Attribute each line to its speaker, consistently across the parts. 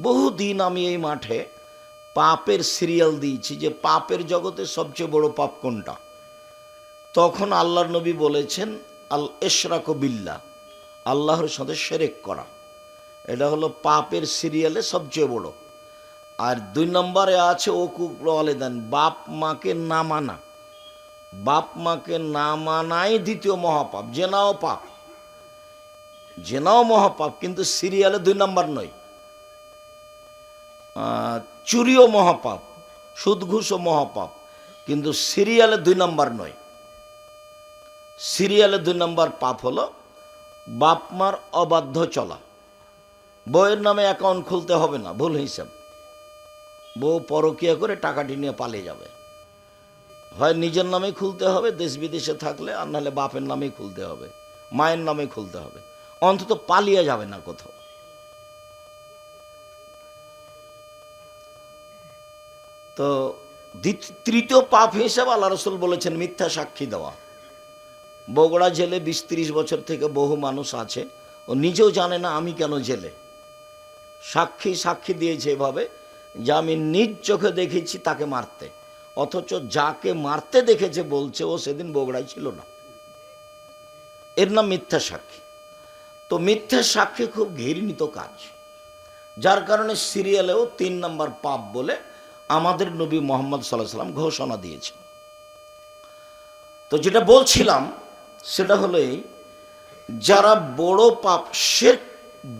Speaker 1: বহুদিন আমি এই মাঠে পাপের সিরিয়াল দিয়েছি যে পাপের জগতে সবচেয়ে বড় পাপ কোনটা? তখন আল্লাহর নবী বলেছেন, আল এশরাক বিল্লা আল্লাহর সাথে সেরেক করা। এটা হলো পাপের সিরিয়ালে সবচেয়ে বড়। আর দুই নম্বরে আছে ও ওকুক দেন, বাপ মাকে না মানা। বাপ মাকে না মানাই দ্বিতীয় মহাপাপ, জেনাও পাপ। জেনাও মহাপাপ, কিন্তু সিরিয়ালে দুই নম্বর নয়। চুরিও মহাপাপ সুদ ঘুষও মহাপাপ, কিন্তু সিরিয়ালে দুই নম্বর নয়। সিরিয়ালে দুই নম্বর পাপ হলো বাপ মার অবাধ্য চলা। বউয়ের নামে অ্যাকাউন্ট খুলতে হবে না, ভুল হিসাব। বউ পরকিয়া করে টাকাটি নিয়ে পালিয়ে যাবে। হয় নিজের নামে খুলতে হবে, দেশ বিদেশে থাকলে, আর নাহলে বাপের নামেই খুলতে হবে, মায়ের নামে খুলতে হবে। অন্তত পালিয়ে যাবে না কোথাও। তো তৃতীয় পাপ হিসেবে আল্লাহ রসুল বলেছেন মিথ্যা সাক্ষী দেওয়া। বগুড়া জেলে বিশ তিরিশ বছর থেকে বহু মানুষ আছে, ও নিজেও জানে না আমি কেন জেলে। সাক্ষী সাক্ষী দিয়েছে এভাবে যে আমি নিজ চোখে দেখেছি তাকে মারতে, অথচ যাকে মারতে দেখেছে বলছে ও সেদিন বগুড়ায় ছিল না। এর নাম মিথ্যা সাক্ষী। তো মিথ্যা সাক্ষী খুব ঘৃণিত কাজ, যার কারণে সিরিয়ালেও তিন নম্বর পাপ বলে আমাদের নবী মোহাম্মদ সাল্লাহ সাল্লাম ঘোষণা দিয়েছেন। তো যেটা বলছিলাম, সেটা হলো এই, যারা বড় পাপ সে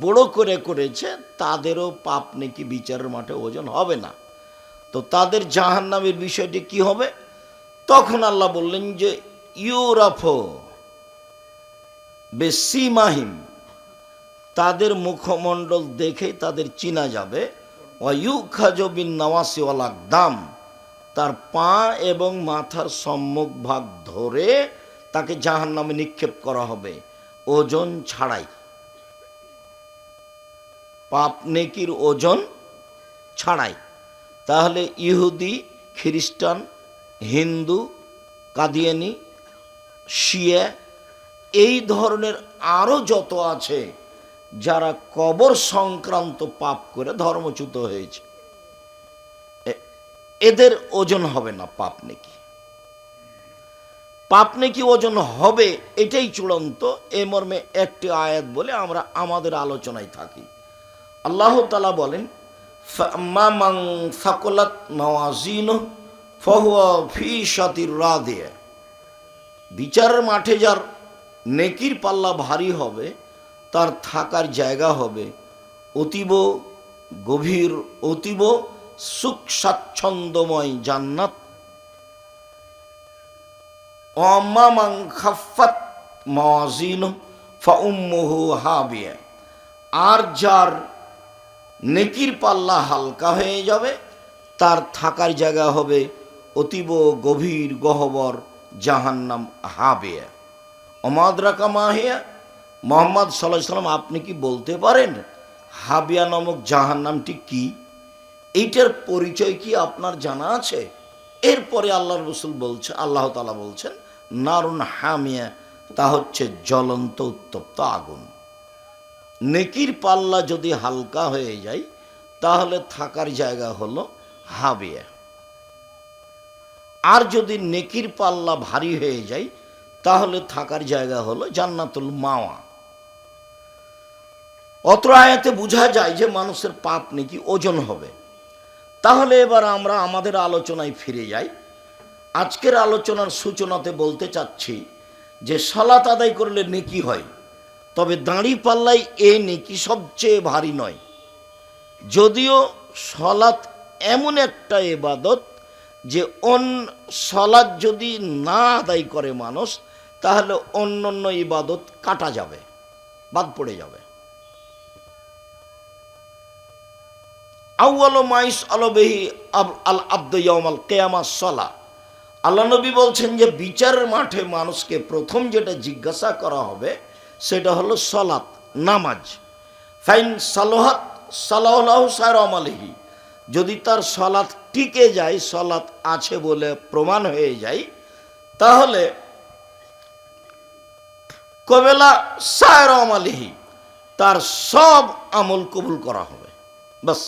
Speaker 1: বড় করে করেছে, তাদেরও পাপ নাকি বিচারের মাঠে ওজন হবে না। তো তাদের জাহান্নামের বিষয়টি কি হবে? তখন আল্লাহ বললেন যে, ইউরাফো বেসিমাহিম, তাদের মুখমণ্ডল দেখে তাদের চিনা যাবে দাম, তার পা এবং মাথার সম্মুখ ভাগ ধরে তাকে জাহান নামে নিক্ষেপ করা হবে। ওজন ছাড়াই। পাপ নেকির ওজন ছাড়াই। তাহলে ইহুদি, খ্রিস্টান, হিন্দু, কাদিয়ানি, শিয়া, এই ধরনের আরও যত আছে যারা কবর সংক্রান্ত পাপ করে ধর্মচ্যুত হয়েছে। এদের ওজন হবে না পাপ নাকি? পাপ নাকি ওজন হবে এটাই চূড়ান্ত, এ মর্মে একটি আয়াত বলে আমরা আমাদের আলোচনায় থাকি। আল্লাহ তালা বলেন রাধে বিচারের মাঠে যার নেকির পাল্লা ভারী হবে তার থাকার জায়গা হবে। অতীব গভীর, অতীব সুখ স্বাচ্ছন্দ্যময় জান্নাত মাজিন আর যার নেকির পাল্লা হালকা হয়ে যাবে, তার থাকার জায়গা হবে অতীব গভীর গহবর জাহান্নাম হাবিয়া। অমাদরাকা মাহিয়া মোহাম্মদ সাল্লাহ সাল্লাম, আপনি কি বলতে পারেন? হাবিয়া নামক জাহান্নামটি কি? এইটার পরিচয় কি আপনার জানা আছে? এরপরে আল্লাহ রসুল বলছে, আল্লাহ তালা বলছেন, নারুন হামিয়া, তা হচ্ছে জ্বলন্ত উত্তপ্ত আগুন। নেকির পাল্লা যদি হালকা হয়ে যায়, তাহলে থাকার জায়গা হলো হাবিয়া। আর যদি নেকির পাল্লা ভারী হয়ে যায়, তাহলে থাকার জায়গা হলো জান্নাতুল মাওয়া। অত্র আয়াতে বোঝা যায় যে মানুষের পাপ নাকি ওজন হবে। তাহলে এবার আমরা আমাদের আলোচনায় ফিরে যাই। আজকের আলোচনার সূচনাতে বলতে চাচ্ছি যে সালাত আদায় করলে নেকি হয়, তবে দাঁড়ি পাল্লাই এ নেকি সবচেয়ে ভারী নয়। যদিও সলাৎ এমন একটা এবাদত যে অন সলাৎ যদি না আদায় করে মানুষ, তাহলে অন্য অন্য ইবাদত কাটা যাবে, বাদ পড়ে যাবে। আউ্ল মাইস আলবেহি আল আব্দ ইয়ামাল কেয়ামা সলা। আল্লাহ নবী বলছেন যে বিচারের মাঠে মানুষকে প্রথম যেটা জিজ্ঞাসা করা হবে সেটা হলো সলাত, নামাজ। ফাইন সালোহাত সালাহ সার আমালিহি যদি তার সলাৎ টিকে যায় সলাৎ আছে বলে প্রমাণ হয়ে যায়, তাহলে কবেলা সায়র আমালিহি তার সব আমল কবুল করা হবে। বাস।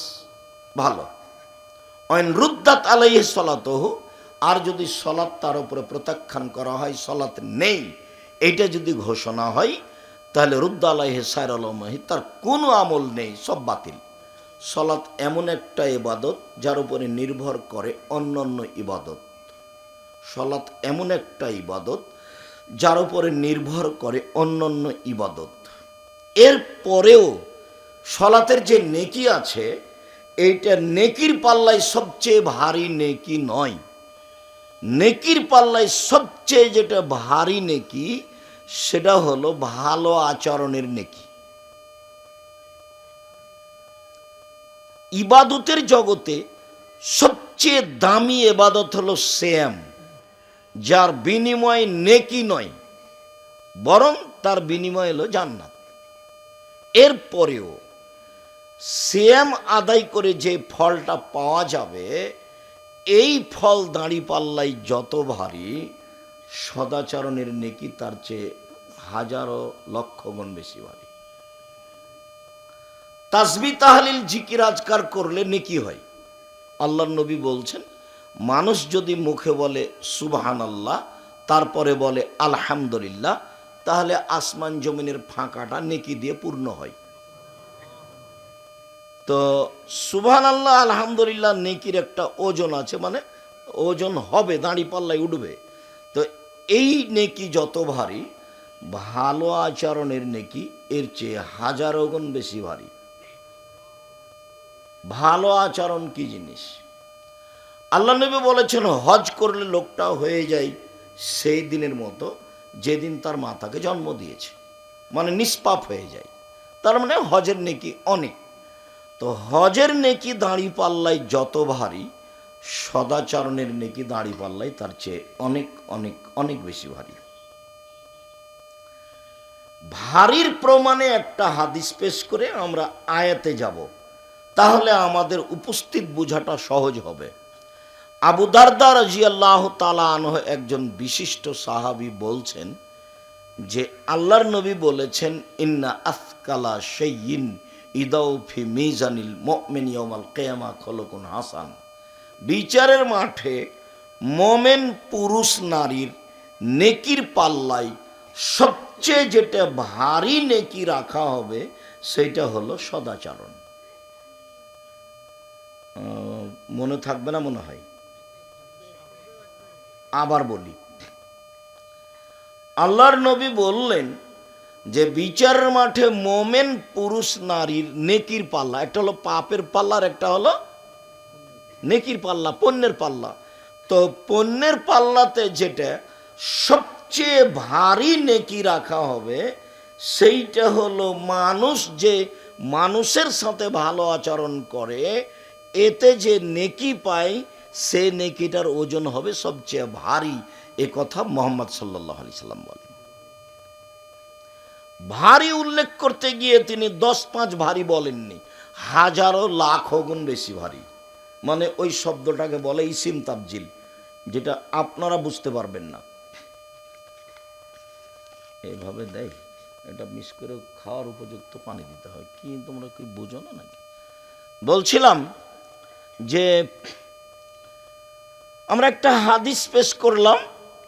Speaker 1: ভালো। অয়ন রুদ্দাত আলাই সলাতহ, আর যদি সলাৎ তার উপরে প্রত্যাখ্যান করা হয়, সলাৎ নেই, এইটা যদি ঘোষণা হয়, তাহলে রুদ্দা আলাইহে সাইর আলমাহি, তার কোনো আমল নেই, সব বাতিল। সলাৎ এমন একটা ইবাদত যার উপরে নির্ভর করে অন্যান্য ইবাদত। সলাৎ এমন একটা ইবাদত যার উপরে নির্ভর করে অন্যান্য ইবাদত। এর পরেও সলাতের যে নেকি আছে এইটা নেকির পাল্লায় সবচেয়ে ভারী নেকি নয়। নেকির পাল্লায় সবচেয়ে যেটা ভারী নেকি, সেটা হলো ভালো আচরণের নেকি। ইবাদতের জগতে সবচেয়ে দামি এবাদত হলো শ্যাম, যার বিনিময় নেকি নয়, বরং তার বিনিময় হলো জান্নাত। এরপরেও শ্যাম আদায় করে যে ফলটা পাওয়া যাবে, এই ফল দাঁড়ি পাল্লাই যত ভারী, সদাচরণের নেকি তার চেয়ে হাজারো লক্ষ গুণ বেশি ভারী। তাসবি তাহলিল জিকির আজকার করলে নেকি হয়। আল্লাহ নবী বলছেন, মানুষ যদি মুখে বলে সুবহান আল্লাহ তারপরে বলে আলহামদুলিল্লাহ, তাহলে আসমান জমিনের ফাঁকাটা নেকি দিয়ে পূর্ণ হয়। তো সুবহান আল্লাহ আলহামদুলিল্লাহ, নেকির একটা ওজন আছে মানে ওজন হবে, দাঁড়ি পাল্লায় উঠবে। তো এই নেকি যত ভারী, ভালো আচরণের নেকি, এর চেয়ে হাজারো গুণ বেশি ভারী। ভালো আচরণ কি জিনিস? আল্লাহ নবী বলেছেন, হজ করলে লোকটা হয়ে যায় সেই দিনের মতো যেদিন তার মাতাকে জন্ম দিয়েছে। মানে নিষ্পাপ হয়ে যায়। তার মানে হজের নেকি অনেক। তো হজের নেকি দাঁড়ি পাল্লাই যত ভারী, সদাচরণের নেকি দাঁড়ি পাল্লাই তার চেয়ে অনেক অনেক অনেক বেশি ভারী। ভারীর প্রমাণে একটা হাদিস পেশ করে আমরা আয়াতে যাব। তাহলে আমাদের উপস্থিত বোঝাটা সহজ হবে। আবু দারদা রাজিয়াল্লাহ তালা আনহ একজন বিশিষ্ট সাহাবি বলছেন যে, আল্লাহর নবী বলেছেন, ইন্না আফকালা সেইন ইদাউফি মিজানিল মমিনিয়মাল কেয়ামা খলকুন হাসান। বিচারের মাঠে মোমেন পুরুষ নারীর নেকির পাল্লাই সবচেয়ে যেটা ভারী নেকি রাখা হবে সেটা হলো সদাচরণ। মনে থাকবে না মনে হয়? আবার বলি। আল্লাহর নবী বললেন যে বিচারের মাঠে মোমেন পুরুষ নারীর নেকির পাল্লা, একটা হলো পাপের পাল্লা আর একটা হলো নেকির পাল্লা, পণ্যের পাল্লা। তো পণ্যের পাল্লাতে যেটা সবচেয়ে ভারী নেকি রাখা হবে, সেইটা হলো মানুষ যে মানুষের সাথে ভালো আচরণ করে, এতে যে নেকি পায়, সে নেকিটার ওজন হবে সবচেয়ে ভারী। এ কথা মোহাম্মদ সাল্লাহ আলি সাল্লাম বলেন। ভারী উল্লেখ করতে গিয়ে তিনি দশ পাঁচ ভারী বলেননি, হাজারো লাখ গুণ বেশি ভারী। মানে ওই শব্দটাকে বলে ইসিম তাবজিল যেটা আপনারা বুঝতে পারবেন না। এইভাবে দেয় এটা মিস করে খাওয়ার উপযুক্ত পানি দিতে হয়। কি তোমরা কি বুঝো না নাকি? বলছিলাম যে, আমরা একটা হাদিস পেশ করলাম,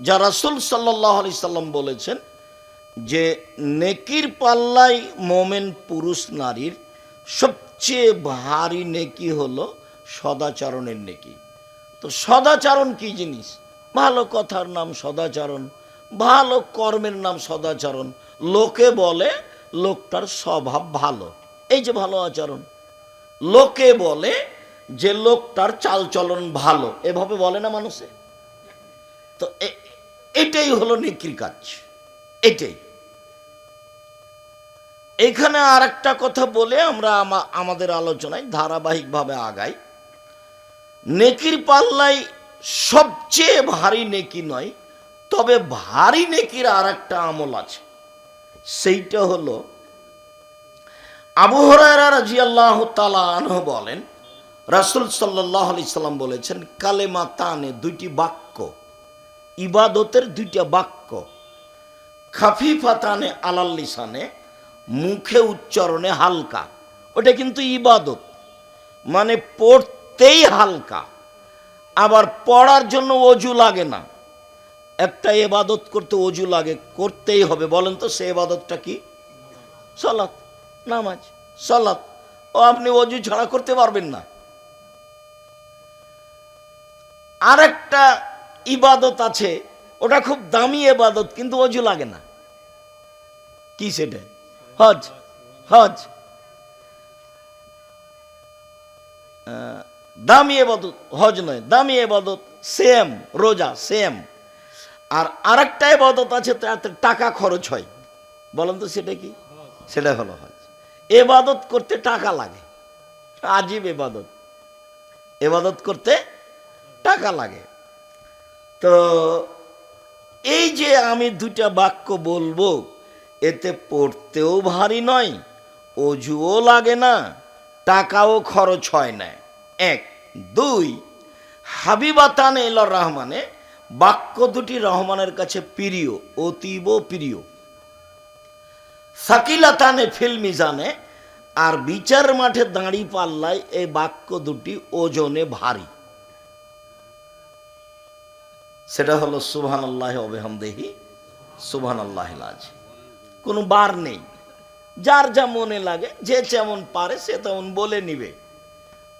Speaker 1: যা রাসুল সাল্লাহ আলি সাল্লাম বলেছেন যে নেকির পাল্লাই মোমেন পুরুষ নারীর সবচেয়ে ভারী নেকি হলো সদাচরণের নেকি। তো সদাচরণ কি জিনিস? ভালো কথার নাম সদাচরণ, ভালো কর্মের নাম সদাচরণ। লোকে বলে লোকটার স্বভাব ভালো, এই যে ভালো আচরণ। লোকে বলে যে লোকটার চালচলন ভালো, এভাবে বলে না মানুষে। তো এটাই হলো নেকির কাজ, এটাই। এখানে আর একটা কথা বলে আমরা আমাদের আলোচনায় ধারাবাহিকভাবে আগাই। নেকির পাল্লাই সবচেয়ে ভারী নেকি নয়, তবে ভারী নেকির আর একটা আমল আছে। সেইটা হলো, আবু হরায়রা রাজিয়াল্লাহ তালা আনহ বলেন, রাসুল সাল্লাহ আলি সাল্লাম বলেছেন কালেমা তানে দুইটি বাক্য, ইবাদতের দুইটা বাক্য, খাফিফাতানে আলাল লিসানে মুখে উচ্চারণে হালকা। ওটা কিন্তু ইবাদত। মানে পড়তেই হালকা। আবার পড়ার জন্য অজু লাগে না। একটা এবাদত করতে অজু লাগে, করতেই হবে। বলেন তো, সে এবাদতটা কি? সলাৎ নামাজ সলাৎ ও, আপনি অজু ছাড়া করতে পারবেন না। আর একটা ইবাদত আছে, ওটা খুব দামি এবাদত কিন্তু অজু লাগে না। কি সেটা? হজ হজ। দামি এবাদত হজ নয়, দামি এবাদত সেম, রোজা, সেম। আর আরেকটা এবাদত আছে তাতে টাকা খরচ হয়। বলেন তো সেটা কি? সেটা হলো হজ। এবাদত করতে টাকা লাগে, আজীব এবাদত। এবাদত করতে টাকা লাগে। তো এই যে আমি দুটা বাক্য বলব এতে পড়তেও ভারী নয়, অজুও লাগে না, টাকাও খরচ হয় না। এক, দুই, হাবিবাতান এল রহমানে, বাক্য দুটি রহমানের কাছে প্রিয়, অতীব প্রিয়। সাকিলাতানে ফিল মিজানে, আর বিচার মাঠে দাঁড়ি পাল্লায় এই বাক্য দুটি ওজনে ভারী। সেটা হলো সুবহান আল্লাহ অবেহামদেহি সুবহান আল্লাহ লাজ কোনো বার নেই। যার যা মনে লাগে, যে যেমন পারে, সে তেমন বলে নিবে।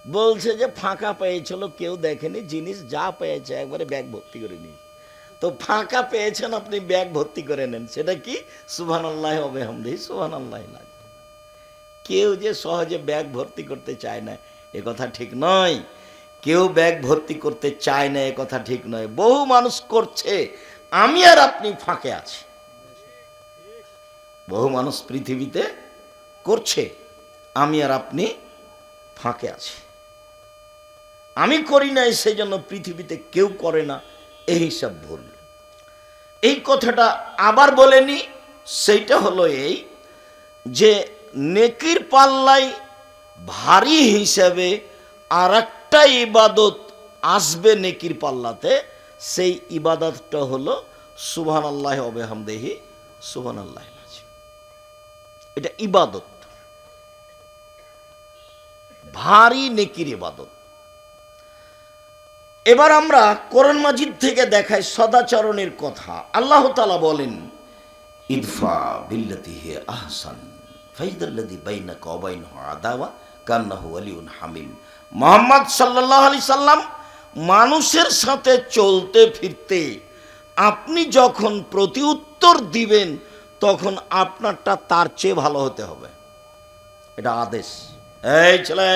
Speaker 1: বলছে যে, ফাঁকা পেয়েছিল কেউ দেখেনি জিনিস, যা পেয়েছে একবারে ব্যাগ ভর্তি করে নিয়েছে। তো ফাঁকা পেয়েছেন আপনি, ব্যাগ ভর্তি করে নেন। সেটা কি? সুবহান আল্লাহ অবেহামদেহি সুবহান আল্লাহ লাজ কেউ যে সহজে ব্যাগ ভর্তি করতে চায় না, এ কথা ঠিক নয়। কেউ ব্যাগ ভর্তি করতে চায় না, এ কথা ঠিক নয়। বহু মানুষ করছে, আমি আর আপনি ফাঁকে আছি। বহু মানুষ পৃথিবীতে করছে। আমি আর আপনি ফাঁকে আছি। আমি করি নাই সেই জন্য পৃথিবীতে কেউ করে না, এই হিসাব ভুল। এই কথাটা আবার বলেনি, সেইটা হলো এই যে নেকির পাল্লায় ভারী হিসাবে আর একটা ইবাদত আসবে নেকির পাল্লাতে, সেই ইবাদতটা হলো সুবহান আল্লাহ অবেহামদেহি সুবহান আল্লাহ এটা ইবাদত। ভারী নেকির ইবাদত। এবার আমরা কোরআন মাজিদ থেকে দেখাই সদাচরণের কথা। আল্লাহ তালা বলেন, ইদফা বিল্লাতি হে আহসান ফাইদাল্লাদি বাইনা কবাইন আদাওয়া হামিম মোহাম্মদ সাল্লাহ আলি সাল্লাম মানুষের সাথে চলতে ফিরতে আপনি যখন প্রতি উত্তর দিবেন তখন আপনারটা তার চেয়ে ভালো হতে হবে। এটা আদেশ। এই ছেলে,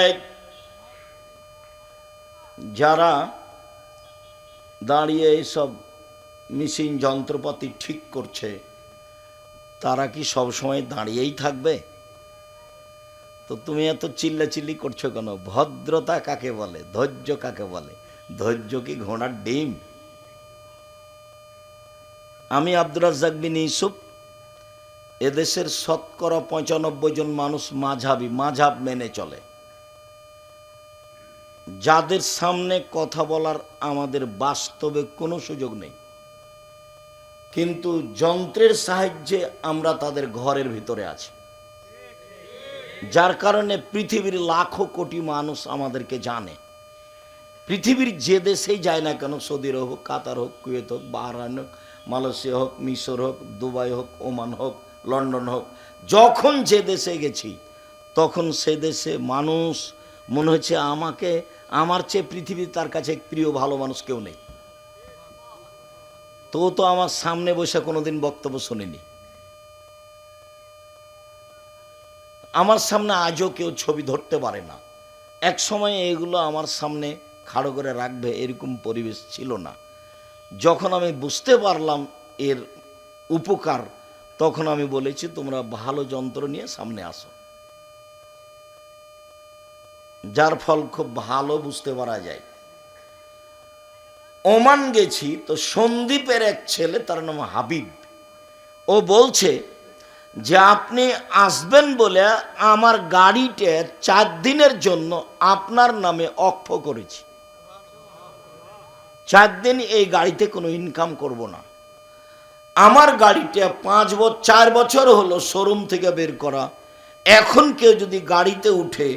Speaker 1: যারা দাঁড়িয়ে এইসব মেশিন যন্ত্রপাতি ঠিক করছে, তারা কি সব সময় দাঁড়িয়েই থাকবে? তো তুমি এত চিল্লাচিল্লি করছ কেন? ভদ্রতা কাকে বলে? ধৈর্য কাকে বলে? ধৈর্য কি ঘোড়ার ডিম? আমি আব্দুর রাজ্জাক বিন ইউসুফ এদেশের শতকরা পঁচানব্বই জন মানুষ মাঝাবি, মাঝাব মেনে চলে। যাদের সামনে কথা বলার আমাদের বাস্তবে কোনো সুযোগ নেই। কিন্তু যন্ত্রের সাহায্যে আমরা তাদের ঘরের ভিতরে আছি। যার কারণে পৃথিবীর লাখো কোটি মানুষ আমাদেরকে জানে। পৃথিবীর যে দেশেই যায় না কেন, সৌদির হোক, কাতার হোক, কুয়েত হোক বাহরান হোক, মালয়েশিয়া হোক, মিশর হোক, দুবাই হোক, ওমান হোক লন্ডন হোক, যখন যে দেশে গেছি, তখন সে দেশে মানুষ, মনে হচ্ছে আমাকে, আমার চেয়ে পৃথিবী তার কাছে প্রিয়, ভালো মানুষ কেউ নেই। তো তো আমার সামনে বসে কোনোদিন বক্তব্য শোনেনি। আমার সামনে আজও কেউ ছবি ধরতে পারে না। এক সময় এগুলো আমার সামনে খাড়ো করে রাখবে এরকম পরিবেশ ছিল না। যখন আমি বুঝতে পারলাম এর উপকার তখন আমি বলেছি, তোমরা ভালো যন্ত্র নিয়ে সামনে আসো। যার ফল খুব ভালো বুঝতে পারা যায়। ওমান গেছি, তো সন্দীপের এক ছেলে, তার নাম হাবিব। ও বলছে, যে আপনি আসবেন বলে আমার গাড়িটা চার দিনের জন্য আপনার নামে অক্ষ করেছি। চার দিন এই গাড়িতে কোনো ইনকাম করব না। আমার গাড়িটা পাঁচ বছর চার বছর হলো শোরুম থেকে বের করা। এখন কেউ যদি গাড়িতে উঠে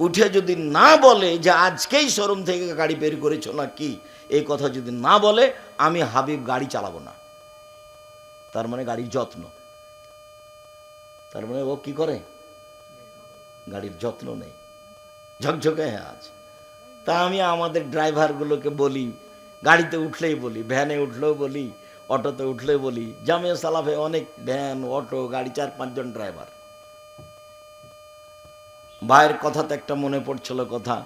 Speaker 1: উঠে যদি না বলে যে আজকেই শোরুম থেকে গাড়ি বের করেছ না কি এই কথা যদি না বলে, আমি হাবিব গাড়ি চালাবো না। তার মানে গাড়ির যত্ন। তার মানে ও কি করে? গাড়ির যত্ন নেই। ঝকঝকে হ্যাঁ আজ তা আমি আমাদের ড্রাইভারগুলোকে বলি, গাড়িতে উঠলেই বলি ভ্যানে উঠলেও বলি অটোতে উঠলেও বলি জামিয়া সালাফে অনেক ভ্যান, অটো, গাড়ি, চার, পাঁচজন ড্রাইভার। ভাইয়ের কথাতে একটা মনে পড়ছিল কথা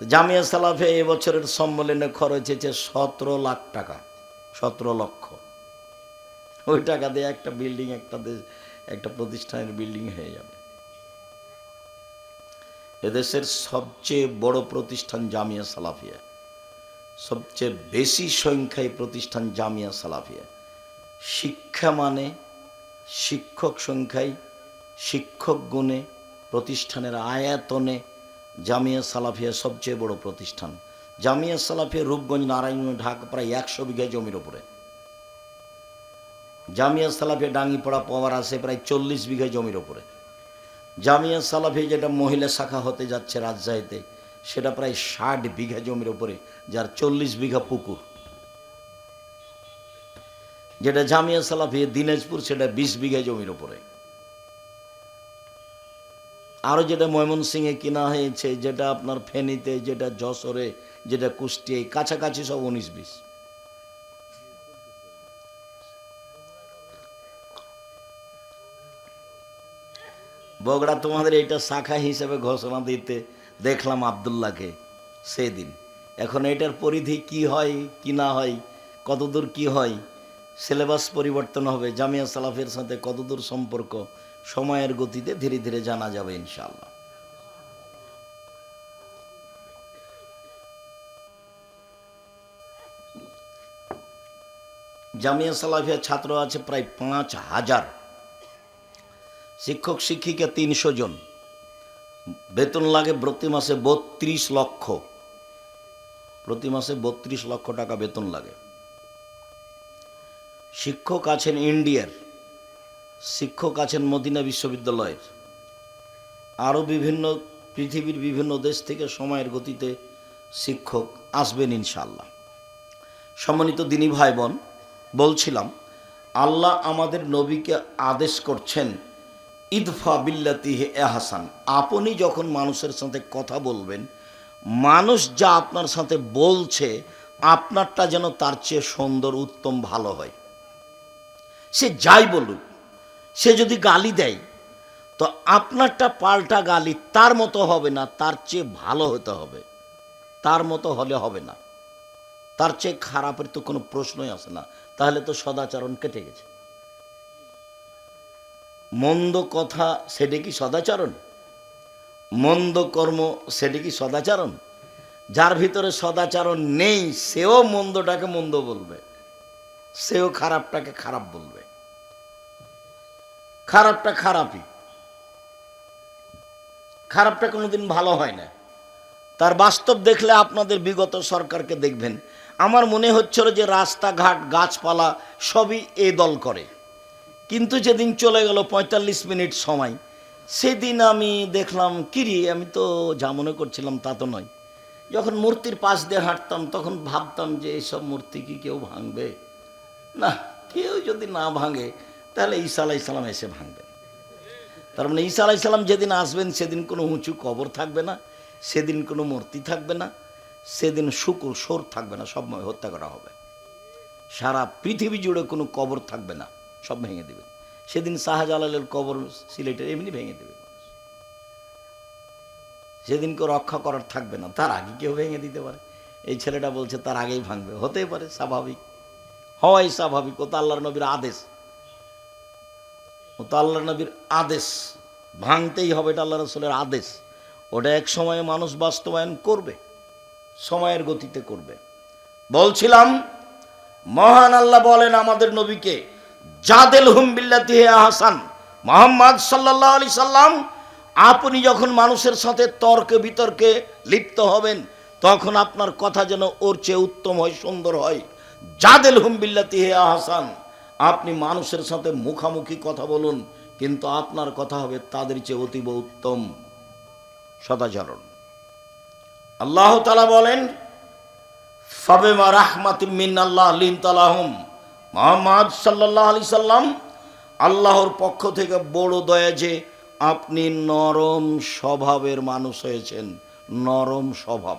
Speaker 1: জামিয়া সালাফে এবছরের সম্মেলনে খরচ হয়েছে সতেরো লাখ টাকা, সতেরো লক্ষ। ওই টাকা দিয়ে একটা বিল্ডিং, একটা একটা প্রতিষ্ঠানের বিল্ডিং হয়ে যাবে। এদেশের সবচেয়ে বড় প্রতিষ্ঠান জামিয়া সালাফিয়া। সবচেয়ে বেশি সংখ্যায় প্রতিষ্ঠান জামিয়া সালাফিয়া। শিক্ষা মানে শিক্ষক সংখ্যায়, শিক্ষক গুণে প্রতিষ্ঠানের আয়াতনে জামিয়া সালাফিয়া সবচেয়ে বড় প্রতিষ্ঠান। জামিয়া সালাফিয়া রূপগঞ্জ, নারায়ণগঞ্জ, ঢাকা প্রায় একশো বিঘা জমির ওপরে জামিয়া সালাফিয়া ডাঙ্গিপাড়া পাওয়ার আছে প্রায় চল্লিশ বিঘা জমির ওপরে জামিয়া সালাফি যেটা মহিলা শাখা হতে যাচ্ছে রাজশাহীতে সেটা প্রায় ষাট বিঘা জমির উপরে, যার চল্লিশ বিঘা পুকুর। যেটা জামিয়া সালাফি, দিনাজপুর, সেটা বিশ বিঘা জমির উপরে। আরও যেটা ময়মনসিংহে কিনা হয়েছে, যেটা আপনার ফেনীতে, যেটা যশোরে, যেটা কুষ্টিয়ায়, কাছাকাছি সব উনিশ বিশ। বগড়া তোমাদের এটা শাখা হিসেবে ঘোষণা দিতে দেখলাম আবদুল্লাহকে সেদিন। এখন এটার পরিধি কি হয়, কি না হয়, কতদূর কি হয়, সিলেবাস পরিবর্তন হবে, জামিয়া সালাফের সাথে কতদূর সম্পর্ক, সময়ের গতিতে ধীরে ধীরে জানা যাবে ইনশাল্লাহ জামিয়া সালাফিয়া ছাত্র আছে প্রায় পাঁচ হাজার। শিক্ষক শিক্ষিকা তিনশো জন। বেতন লাগে প্রতি মাসে বত্রিশ লক্ষ। প্রতি মাসে বত্রিশ লক্ষ টাকা বেতন লাগে। শিক্ষক আছেন ইন্ডিয়ার, শিক্ষক আছেন মদিনা বিশ্ববিদ্যালয়ের। আরও বিভিন্ন, পৃথিবীর বিভিন্ন দেশ থেকে সময়ের গতিতে শিক্ষক আসবেন ইনশাল্লাহ সম্মানিত দিনী ভাই বোন, বলছিলাম, আল্লাহ আমাদের নবীকে আদেশ করছেন ইদফা বিল্লাতিহে এহাসান আপনি যখন মানুষের সাথে কথা বলবেন, মানুষ যা আপনার সাথে বলছে, আপনারটা যেন তার চেয়ে সুন্দর, উত্তম, ভালো হয়। সে যাই বলুক, সে যদি গালি দেয়, তো আপনারটা পাল্টা গালি তার মতো হবে না, তার চেয়ে ভালো হতে হবে। তার মতো হলে হবে না। তার চেয়ে খারাপের তো কোনো প্রশ্নই আসে না। তাহলে তো সদাচরণ কেটে গেছে। মন্দ কথা সেটা কি সদাচরণ? মন্দ কর্ম সেটা কি সদাচরণ? যার ভিতরে সদাচরণ নেই, সেও মন্দটাকে মন্দ বলবে। সেও খারাপটাকে খারাপ বলবে। খারাপটা খারাপই। খারাপটা কোনোদিন ভালো হয় না। তার বাস্তব দেখলে আপনাদের বিগত সরকারকে দেখবেন। আমার মনে হচ্ছিল যে রাস্তাঘাট, গাছপালা সবই এ দল করে। কিন্তু যেদিন চলে গেল পঁয়তাল্লিশ মিনিট সময়, সেদিন আমি দেখলাম কিরি আমি তো যা মনে করছিলাম তা তো নয়। যখন মূর্তির পাশ দিয়ে হাঁটতাম, তখন ভাবতাম যে এইসব মূর্তি কি কেউ ভাঙবে? না, কেউ যদি না ভাঙে, তাহলে ঈসা আলাইসাল্লাম এসে ভাঙবেন তার মানে ঈসা আলাইসাল্লাম যেদিন আসবেন, সেদিন কোনো উঁচু কবর থাকবে না, সেদিন কোনো মূর্তি থাকবে না, সেদিন শুকুর সোর থাকবে না সব হত্যা করা হবে। সারা পৃথিবী জুড়ে কোনো কবর থাকবে না। সব ভেঙে দেবে। সেদিন শাহজালালের কবর সিলেটের এমনি ভেঙে দেবে মানুষ। সেদিন কেউ রক্ষা করার থাকবে না, তার আগে কেউ ভেঙে দিতে পারে। এই ছেলেটা বলছে, তার আগেই ভাঙবে। হতেই পারে, স্বাভাবিক। হওয়াই স্বাভাবিক, ও তো আল্লাহর নবীর আদেশ। ও তো আল্লাহ নবীর আদেশ। ভাঙতেই হবে, এটা আল্লাহ রসুলের আদেশ। ওটা এক সময়ে মানুষ বাস্তবায়ন করবে, সময়ের গতিতে করবে। বলছিলাম, মহান আল্লাহ বলেন আমাদের নবীকে জাদেল হুম বিল্লাতি আহসান। মোহাম্মদ সাল্লাহ আলি সাল্লাম, আপনি যখন মানুষের সাথে তর্কে বিতর্কে লিপ্ত হবেন, তখন আপনার কথা যেন ওর চেয়ে উত্তম হয়, সুন্দর হয়। জাদেল হুম বিল্লাতি হে আহসান, আপনি মানুষের সাথে মুখামুখি কথা বলুন, কিন্তু আপনার কথা হবে তাদের চেয়ে অতীব উত্তম। সদাচরণ। আল্লাহ তালা বলেন, ফাবেমা রাহমাতিম মিন আল্লাহ লিন তালাহম মোহাম্মদ সাল্লাহ আলি সাল্লাম, আল্লাহর পক্ষ থেকে বড় দয়া যে আপনি নরম স্বভাবের মানুষ হয়েছেন, নরম স্বভাব।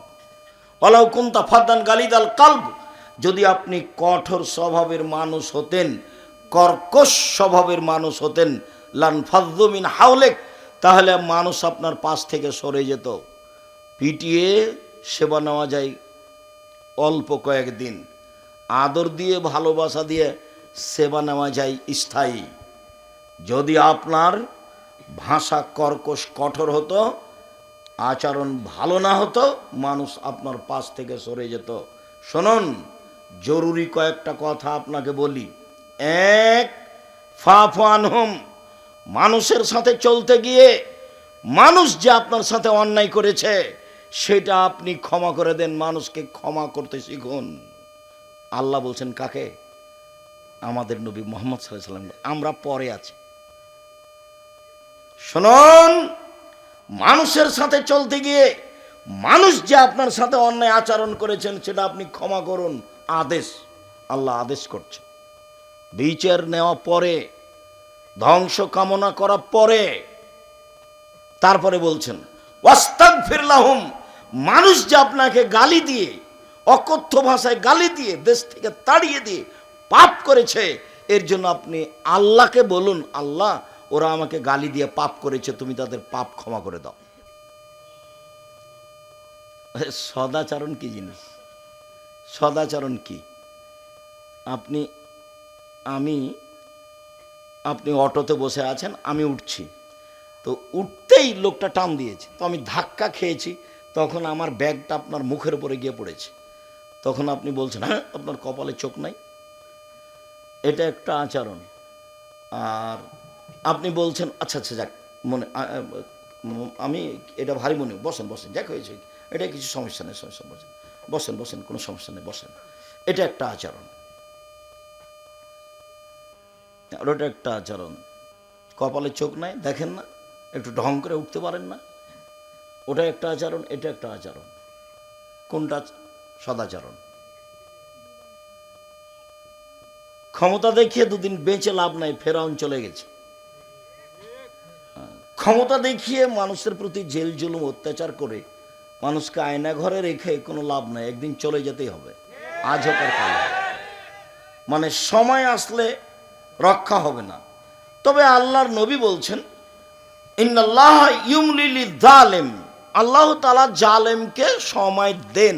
Speaker 1: অলাউ কুন্তা ফাদ্দান গালিদাল কালব, যদি আপনি কঠোর স্বভাবের মানুষ হতেন, কর্কশ স্বভাবের মানুষ হতেন, লান ফাদ্দুমিন হাওলেক, তাহলে মানুষ আপনার পাশ থেকে সরে যেত। পিটিয়ে সেবা নেওয়া যায় অল্প কয়েকদিন। আদর দিয়ে, ভালোবাসা দিয়ে সেবা নেওয়া যায় স্থায়ী। যদি আপনার ভাষা কর্কশ কঠোর হতো, আচরণ ভালো না হতো, মানুষ আপনার পাশ থেকে সরে যেত। শুনুন, জরুরি কয়েকটা কথা আপনাকে বলি। এক ফাফান হোম মানুষের সাথে চলতে গিয়ে মানুষ যে আপনার সাথে অন্যায় করেছে, সেটা আপনি ক্ষমা করে দেন, মানুষকে ক্ষমা করতে শিখুন। আল্লাহ বলছেন, কাকে? আমাদের নবী মোহাম্মদ সাল্লাহ সাল্লাম আমরা পরে আছি। শুনুন, মানুষের সাথে চলতে গিয়ে মানুষ যে আপনার সাথে অন্যায় আচরণ করেছেন, সেটা আপনি ক্ষমা করুন, আদেশ, আল্লাহ আদেশ করছে। বিচার নেওয়া পরে, ধ্বংস কামনা করা পরে, তারপরে বলছেন ওয়াস্তাক ফিরলাহুম মানুষ যে আপনাকে গালি দিয়ে অকথ্য ভাষায় গালি দিয়ে, দেশ থেকে তাড়িয়ে দিয়ে পাপ করেছে। এর জন্য আপনি আল্লাহকে বলুন, আল্লাহ, ওরা আমাকে গালি দিয়ে পাপ করেছে, তুমি তাদের পাপ ক্ষমা করে দাও। সদাচরণ কি জিনিস? সদাচরণ কি? আপনি, আমি, আপনি অটোতে বসে আছেন, আমি উঠছি। তো উঠতেই লোকটা টান দিয়েছে। তো আমি ধাক্কা খেয়েছি, তখন আমার ব্যাগটা আপনার মুখের উপরে গিয়ে পড়েছে। তখন আপনি বলছেন হ্যাঁ আপনার কপালে চোখ নাই। এটা একটা আচরণ। আর আপনি বলছেন আচ্ছা আচ্ছা যাক, মনে আমি এটা ভারী মনে, বসেন বসেন, যাক হয়েছে, এটা কিছু সমস্যা নেই, সমস্যা, বসেন বসেন বসেন, কোনো সমস্যা নেই, বসেন। এটা একটা আচরণ। আর ওটা একটা আচরণ। কপালে চোখ নাই, দেখেন না, একটু ঢং করে উঠতে পারেন না। ওটা একটা আচরণ, এটা একটা আচরণ। কোনটা সদাচরণ। ক্ষমতা দেখিয়ে দুদিন বেঁচে লাভ নাই, ফেরাউন চলে গেছে। ক্ষমতা দেখিয়ে মানুষের প্রতি জেল জুলুম, অত্যাচার করে মানুষকে আয়না ঘরে রেখে কোনো লাভ নাই, একদিন চলে যেতেই হবে। আজ হোক আর কাল মানে সময় আসলে রক্ষা হবে না। তবে আল্লাহর নবী বলছেন, ইন্নাল্লাহ ইউমলিলি জালেম আল্লাহ তালা জালেমকে সময় দেন।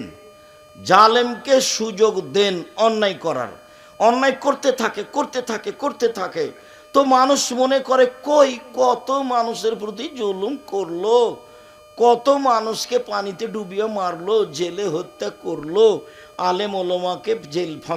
Speaker 1: জালেমকে সুযোগ দেন অন্যায় করার। অন্যায় করতে থাকে করতে থাকে করতে থাকে। তো মানুষ মনে করে, কই, কত মানুষের প্রতি জুলুম করল? কত মানুষকে পানিতে ডুবিয়ে মারলো, জেলে হত্যা করল? আলেম ওলমাকে জেল ফাঁসি